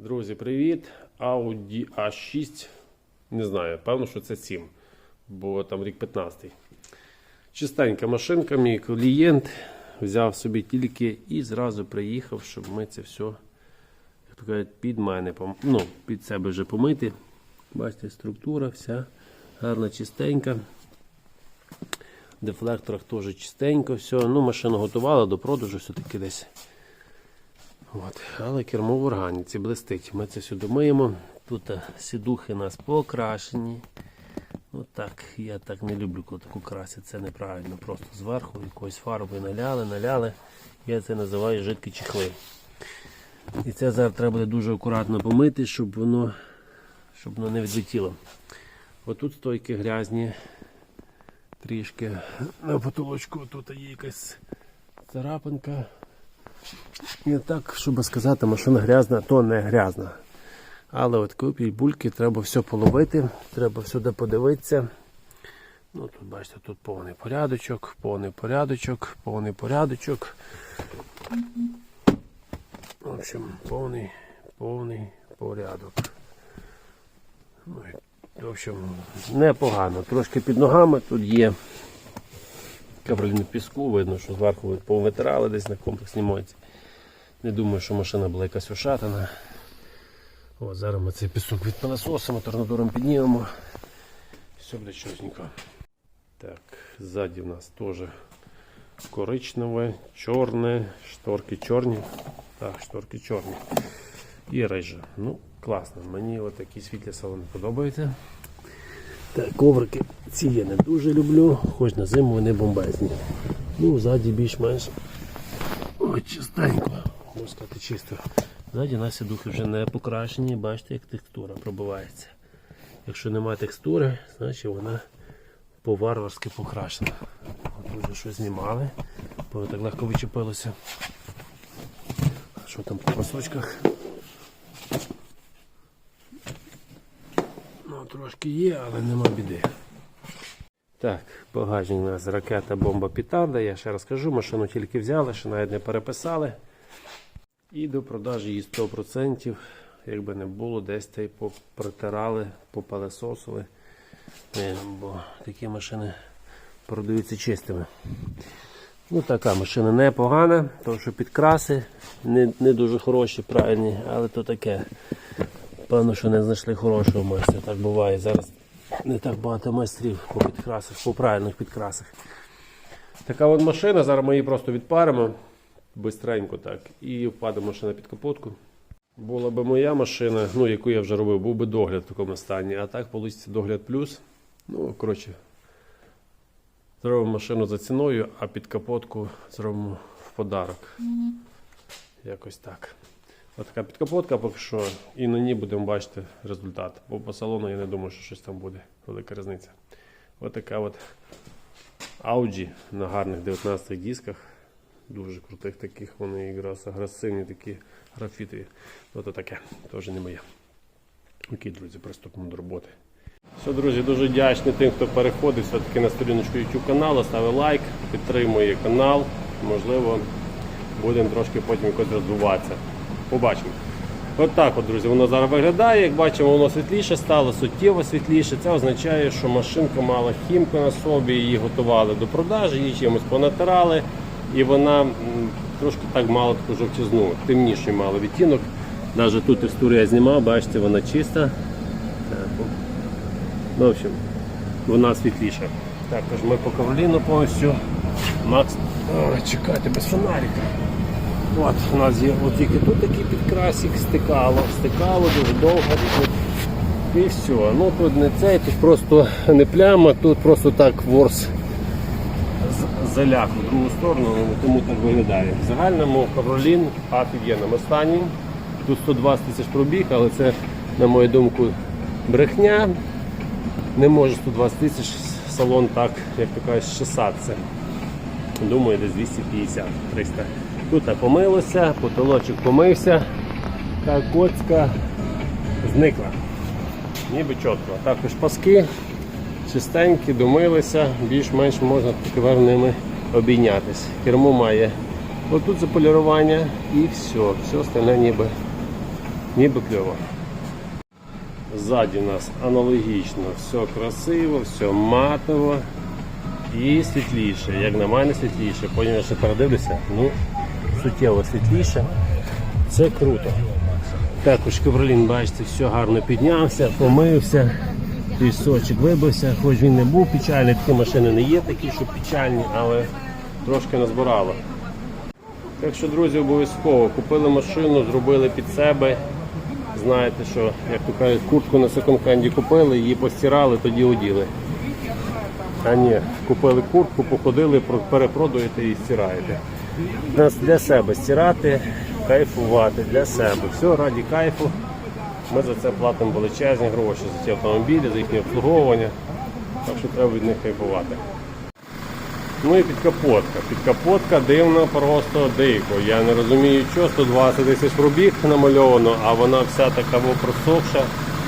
Друзі, привіт! Audi A6. Не знаю, певно, що це 7, бо там рік 15. Чистенька машинка, мій клієнт взяв собі тільки і зразу приїхав, щоб ми це все, як то кажуть, під мене, ну, під себе вже помити. Бачите, структура вся гарна, чистенька. В дефлекторах теж чистенько все. Ну, машину готували до продажу все-таки десь. От. Але кермо в органіці блистить. Ми це сюди миємо. Тут е, сідухи у нас покрашені. Ну так, я так не люблю, коли таку красять. Це неправильно. Просто зверху якоюсь фарбою наляли, наляли. Я це називаю жидкі чехли. І це зараз треба буде дуже акуратно помити, щоб воно, щоб воно не відлетіло. Отут стойки грязні. Трішки на потолочку тут є якась царапинка. І так, щоб сказати, машина грязна, то не грязна. Але от купіть бульки, треба все половити, треба всюди подивитися. Ну, тут бачите, тут повний порядочок, повний порядочок, повний порядочок. В общем, повний, повний порядок. Ну, в общем, непогано. Трошки під ногами тут є капральну піску, видно, що зверху повитирали десь на комплексній моці. Не думаю, що машина була якась ушатана. От, зараз ми цей пісок відпилососимо, торнадором піднімемо. Все буде чотенько. Так, ззаді в нас теж коричневе, чорне, шторки чорні. Так, шторки чорні. І рижа. Ну, класно. Мені такі світлі салони подобаються. Так, коврики ці я не дуже люблю, хоч на зиму вони бомбезні. Ну, ззаді більш-менш чистенько, можна сказати чисто. Ззаді наші духи вже не покрашені, бачите, як текстура пробивається. Якщо немає текстури, значить вона по-варварськи покрашена. От вже щось знімали, бо так легко вичепилося. Що там по пасочках? Ну, трошки є, але нема біди. Так, багажник у нас ракета бомба петарда. Я ще раз кажу, машину тільки взяли, ще навіть не переписали. І до продажі її 100%, якби не було, десь та й протирали, попелесосили. Е, Бо такі машини продаються чистими. Ну така машина непогана, тому що підкраси не, не дуже хороші, правильні, але то таке. Певно, що не знайшли хорошого майстра. Так буває. Зараз не так багато майстрів по підкрасах, по правильних підкрасах. Така от машина, зараз ми її просто відпаримо бистренько так. І впадемо ще на підкапотку. Була би моя машина, ну яку я вже робив, був би догляд в такому стані. А так вийде догляд плюс. Ну, коротше, зробимо машину за ціною, а під капотку зробимо в подарок. Якось так. Ось така підкапотка поки що, і на ній будемо бачити результат. Бо по салону я не думаю, що щось там буде. Велика різниця. Ось така от Audi на гарних 19 дисках. Дуже крутих таких, вони якраз агресивні, такі графітові. Ось таке, теж не моє. Окей, друзі, приступимо до роботи. Все, друзі, дуже вдячний тим, хто переходить все-таки на сторіночку YouTube каналу, ставить лайк, підтримує канал. Можливо, будемо трошки потім якось розвиватися. Побачимо. От так от, друзі, воно зараз виглядає. Як бачимо, воно світліше стало, суттєво світліше. Це означає, що машинка мала хімку на собі, її готували до продажі, її чимось понатирали. І вона трошки так мала таку жовтізну, темніший мала відтінок. Навіть тут текстуру я знімав, бачите, вона чиста. Ну, в общем, вона світліша. Також ми по ковроліну повністю. Макс. Ой, чекайте, без фонарика. От, у нас є от тільки тут такий підкрасик, стикало, стикало дуже довго. І все. Ну тут не цей, тут просто не пляма, тут просто так ворс з- заляк в другу сторону, ну, тому так виглядає. В загальному ковролін офігенному стані. Тут 120 тисяч пробіг, але це, на мою думку, брехня. Не може 120 тисяч салон так, як то кажуть, щесатися. Думаю, десь 250-300. Тут помилося, потолочок помився, та коцька зникла. Ніби чітко. Також паски чистенькі, домилися, більш-менш можна тепер ними обійнятися. Кермо має отут заполірування і все. Все остальне ніби, ніби кльово. Ззаді у нас аналогічно, все красиво, все матово і світліше. Як на мене світліше. Потім я ще передивлюся, ну, суттєво світліше. Це круто. Також ковролін, бачите, все гарно піднявся, помився, пісочок вибився, хоч він не був печальний, такі машини не є такі, що печальні, але трошки назбирало. Так що, друзі, обов'язково купили машину, зробили під себе. Знаєте, що, як то кажуть, куртку на секонд-хенді купили, її постирали, тоді оділи. А ні, купили куртку, походили, про- перепродуєте і стираєте. Для себе стирати, кайфувати для себе. Все раді кайфу. Ми за це платимо величезні гроші за ці автомобілі, за їхнє обслуговування. Так що треба від них кайфувати. Ну і підкапотка. Підкапотка дивна, просто дико. Я не розумію, що 120 тисяч пробіг намальовано, а вона вся така просохша,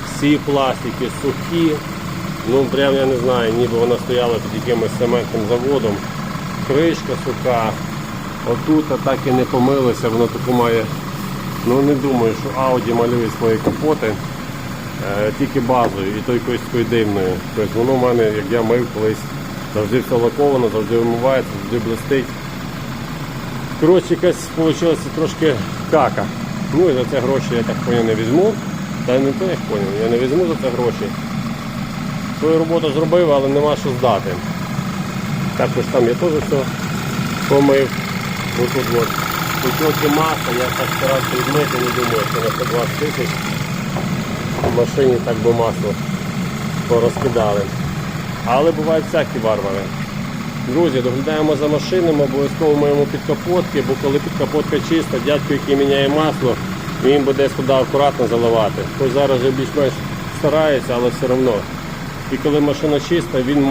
всі пластики сухі. Ну прям я не знаю, ніби вона стояла під якимось цементним заводом. Кришка суха. Отут а так і не помилося, воно таку має. Ну не думаю, що Audi малює свої капоти. Е, тільки базою і то якоюсь такою дивною. Тобто воно в мене, як я мив колись, завжди все лаковано, завжди вимивається, завжди блистить. Коротше, якась вийшла трошки кака. Ну і за це гроші я так поняв не візьму. Та не то як поняв, я не візьму за це гроші. Свою роботу зробив, але нема що здати. Також там я теж все помив. Ось тут от. Кусочки маса, я так старався відмити, не думаю, що на 120 тисяч в машині так би масло порозкидали. Але бувають всякі варвари. Друзі, доглядаємо за машинами, обов'язково маємо підкапотки, бо коли підкапотка чиста, дядько, який міняє масло, він буде сюди акуратно заливати. Хоч зараз вже більш-менш старається, але все одно. І коли машина чиста, він в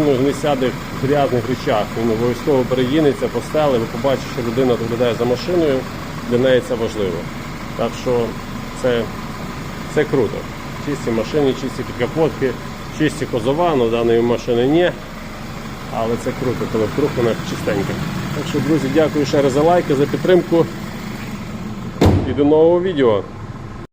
не сяде в грязних речах. Він обов'язково переїнеться, постели, ви побачите, що людина доглядає за машиною, для неї це важливо. Так що це це круто. Чисті машини, чисті підкапотки, чисті козова, але даної машини ні. Але це круто, коли вдруг вона чистенька. Так що, друзі, дякую ще раз за лайки, за підтримку. І до нового відео.